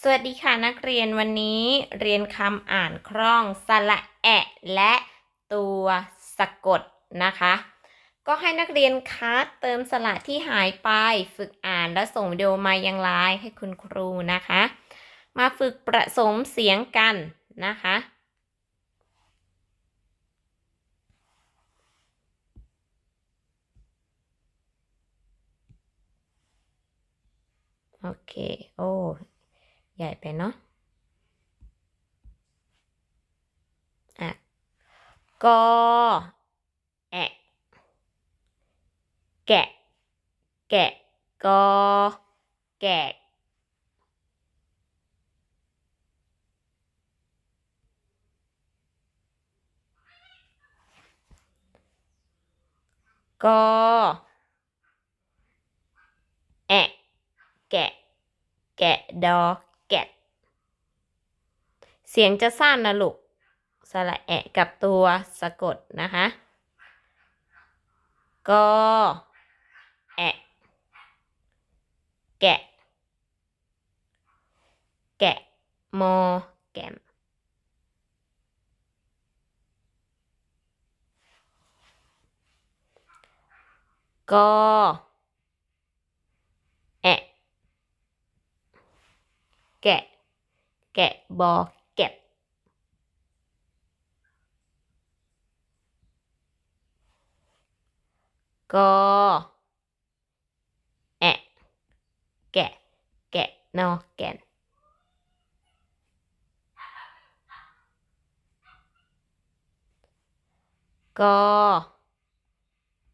สวัสดีค่ะนักเรียนวันนี้เรียนคำอ่านคล่องสระแอะและตัวสะกดนะคะ ก็ให้นักเรียนคัดเติมสระที่หายไปฝึกอ่านแล้วส่งวิดีโอมายังไลน์ให้คุณครูนะคะ มาฝึกประสมเสียงกันนะคะโอเค โอ้ ใหญ่ไปเนาะอะกอแอะแกะ แกะกอแกะกอแอะแกะ แกะ ดอ แกะ เสียงจะสั้นนะลูก สระแอะกับตัวสะกดนะคะกอแอะ แกะ แกะ มอ แกมกอ แอะ แกะแกะบอแกะกอแอะ แกะ แกะ นอ แกน กอ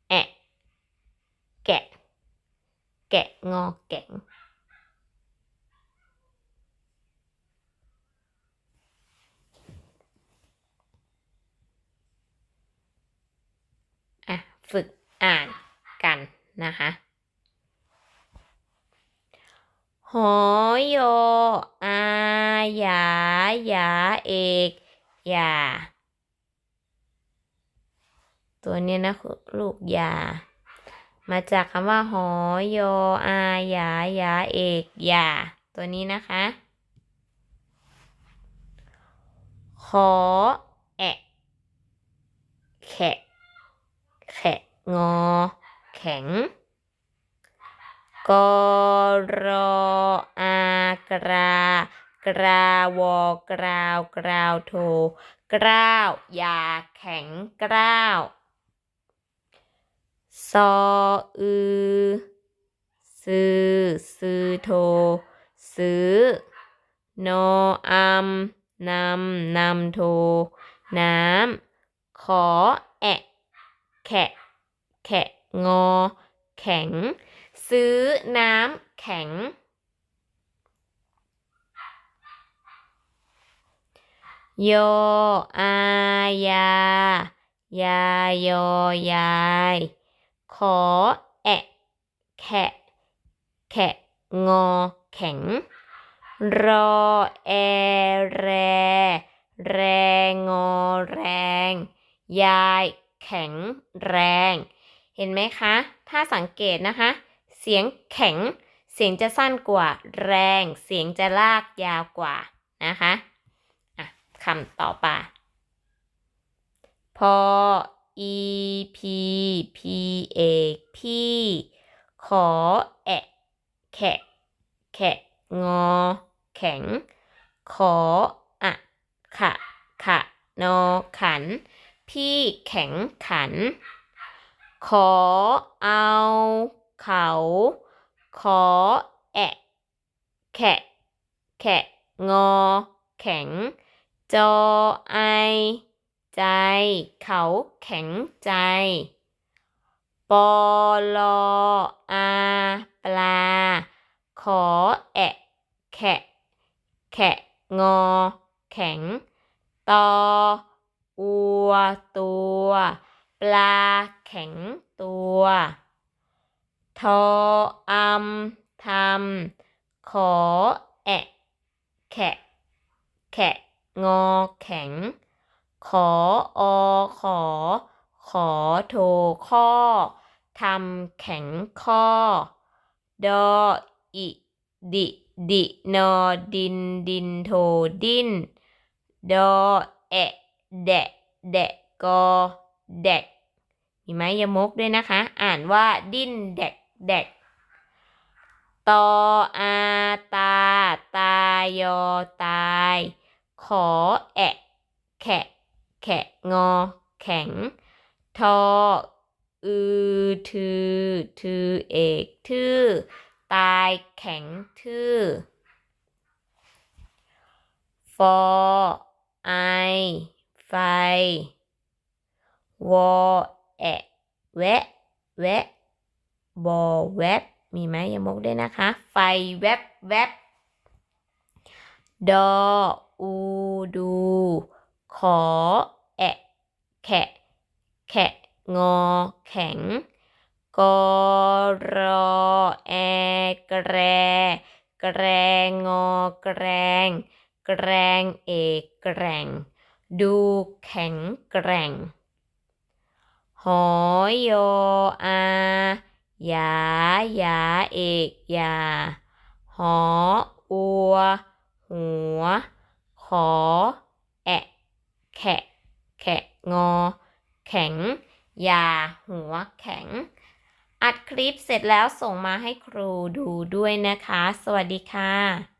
แอะ แกะ แกะ งอ แกง อะ ฝึก อ่านกันนะคะหอยออาหยาหยาเอกหยา ตัวนี้นะลูกยา มาจากคำว่าหอยออาหยาหยาเอกหยา ตัวนี้นะคะ ขอ แอะ แขะแขะ งอ แข็ง กรออากรากราวอกราวกราวโทกล้าวยาแข็งกล้าวซออือซื้อซื้อโทซื้อนออัมนำนำโท น้ำ ขอ แอะ แขะ แขะงอ แข็ง ซื้อน้ำแข็งยอายายายอยาย ขอแอะแขะแขะงอ แข็ง รอแอแร แรงอแรง ยายแข็งแรง เห็นไหมคะ ถ้าสังเกตนะคะ เสียงแข็ง เสียงจะสั้นกว่า แรง เสียงจะลากยาวกว่านะคะอะคำต่อไปพออีพีพีเอกพี่ขอแอะแขะแขะงอ แข็ง ขออะขะขะนอขัน พี่แข็งขัน ขอเอาเขา ขอแอะแขะแขะงอ แข็ง จอไอ ใจ เขาแข็งใจ ปอลออาปลา ขอแอะแขะแขะงอ แข็ง ตออัวตัว ปลาแข็งตัว ทออัมทำขอแอะแขะแขะงอแข็ง ขออขอ ขอโทข้อทำแข็งข้อ ดออิดิดินอดินดินโทดิน ดอแอะแดะแดะกอ แดกมีไม้ยมกด้วยนะคะ อ่านว่าดิ้นแดกแดกตออาตา ตายอตาย ขอแอะแขะแขะงอ แข็ง ทอ อือทือทือเอกทื่อตายแข็งทื่อฟอไอไฟ วอแอะแวะ แวะ บอแวบ มีไหมยมกด้วยนะคะ ไฟแวบแวบ ดอ อู ดู ขอ แอะแขะ แขะ งอ แข็ง กอรอ แอ แกร แกรงงอ แกรง แกรงเอกแกรง ดูแข็งแกร่ง หอยออา ยา ยา เอกยา หอ อัว หัว ขอ แอะแขะแขะงอ แข็ง ยา หัว แข็ง อัดคลิปเสร็จแล้วส่งมาให้ครูดูด้วยนะคะ สวัสดีค่ะ